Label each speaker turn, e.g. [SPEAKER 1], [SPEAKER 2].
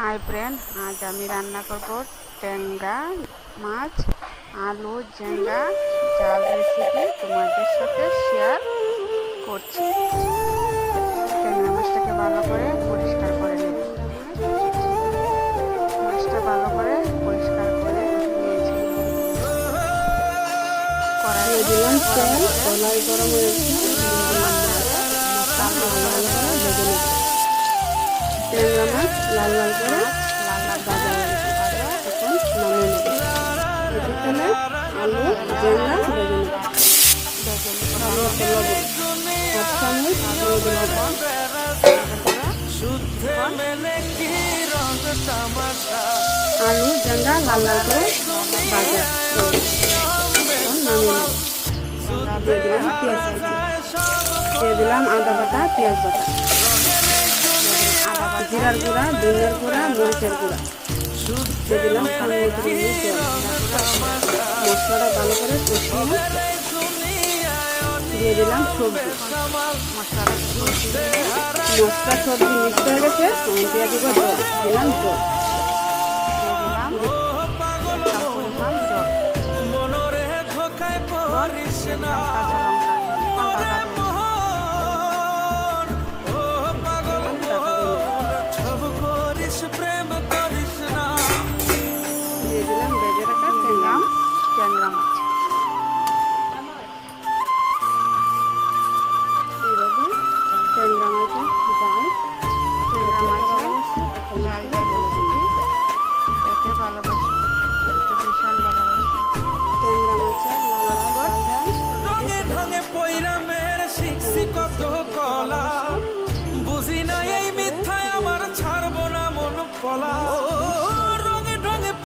[SPEAKER 1] Hi friend আজ আমি রান্না করব ট্যাংরা মাছ আলু জেঙ্গা জাল রেসিপি তোমাদের সাথে শেয়ার করছি। ট্যাংরা মাছটাকে ভালো করে পরিষ্কার করে নেব মাছটা ভালো করে পরিষ্কার করে নিয়েছি।
[SPEAKER 2] দিয়ে দিলাম তেল কলাই গরম হয়েছে লাল লাল করে ভাজা এখন নামিয়ে নেব এটি আলু জেঙ্গা ভেজে নেব ভালো লাল লাল করে দিলাম পেঁয়াজ। দিলাম আদা বাটা, পেঁয়াজ বাটা। জিরার গুঁড়া ধনিয়ার গুঁড়া, মরিচের গুঁড়া। দিয়ে দিলাম মশলাটা ভালো করে কষিয়ে দিয়ে দিলাম সবজি। মশলা সবজি মিক্স হয়ে গেছে পেঁয়াজ দিলাম জল।
[SPEAKER 1] দিলাম জল
[SPEAKER 3] পড়িস না
[SPEAKER 2] ট্যাংরা
[SPEAKER 1] মাছ
[SPEAKER 2] ট্যাংরা মাছের ডাল
[SPEAKER 1] ট্যাংরা মাছের
[SPEAKER 3] কত